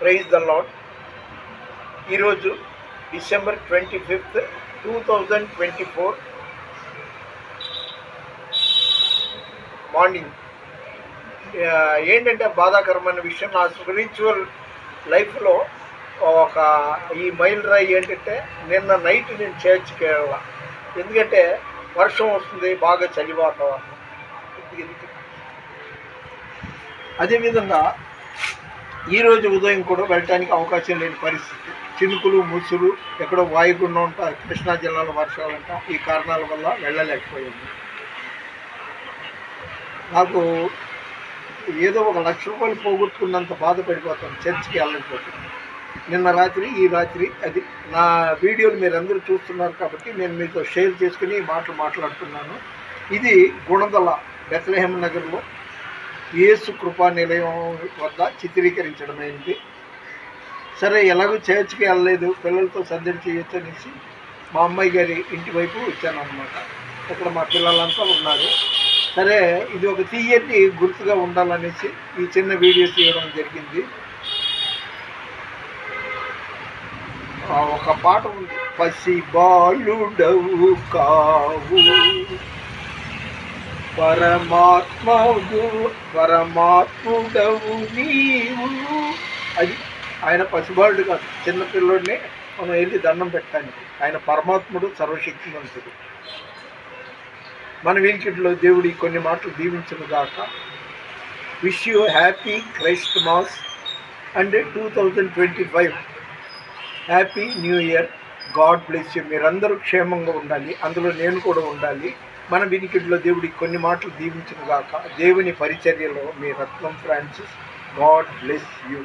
Praise the Lord ఈరోజు December twenty fifth two thousand twenty four morning. ఏంటంటే బాధాకరమైన విషయం. నా స్పిరిచువల్ లైఫ్లో ఒక ఈ మైల్ రాయి ఏంటంటే నిన్న నైట్ నేను చర్చ్కి వెళ్ళాల. ఎందుకంటే వర్షం వస్తుంది బాగా చలి వాతావరణం. అదేవిధంగా ఈరోజు ఉదయం కూడా వెళ్ళటానికి అవకాశం లేని పరిస్థితి. చినుకులు ముసురు ఎక్కడో వాయుగుండం ఉంటా కృష్ణా జిల్లాలో వర్షాలంట ఈ కారణాల వల్ల వెళ్ళలేకపోయింది నాకు ఏదో ఒక లక్ష రూపాయలు పోగొట్టుకున్నంత బాధపడిపోతాను చర్చికి వెళ్ళకపోతే. నిన్న రాత్రి ఈ రాత్రి అది నా వీడియోలు మీరు అందరూ చూస్తున్నారు కాబట్టి నేను మీతో షేర్ చేసుకుని మాటలు మాట్లాడుతున్నాను. ఇది గుణదల బెత్లహేమ నగర్లో యేసు కృపా నిలయం వద్ద చిత్రీకరించడమైంది. సరే ఎలాగో చర్చ్కి వెళ్ళలేదు. పిల్లలతో సందడి చేయొచ్చు అనేసి మా అమ్మాయి గారి ఇంటి వైపు వచ్చాను అనమాట ఇక్కడ మా పిల్లలంతా ఉన్నారు. సరే ఇది ఒక తీయటి గుర్తుగా ఉండాలనేసి ఈ చిన్న వీడియో తీయడం జరిగింది. ఒక పాట ఉంది పసి బాలుడవు కావు పరమాత్మవు పరమాత్ముడవు నీవు. అది ఆయన పసిబాలుడు కాదు చిన్నపిల్లోడిని మనం వెళ్ళి దండం పెట్టడానికి? ఆయన పరమాత్ముడు సర్వశక్తివంతుడు మన వీల్కిట్లో దేవుడి కొన్ని మాటలు దీవించను గాక. Wish you happy Christmas and two thousand twenty five happy new year God bless you మీరందరూ క్షేమంగా ఉండాలి. అందులో నేను కూడా ఉండాలి. మన వినికిడిలో దేవుడి కొన్ని మాటలు దీవించిన గాక. దేవుని పరిచర్యలో మీ Ratnam Francis God bless you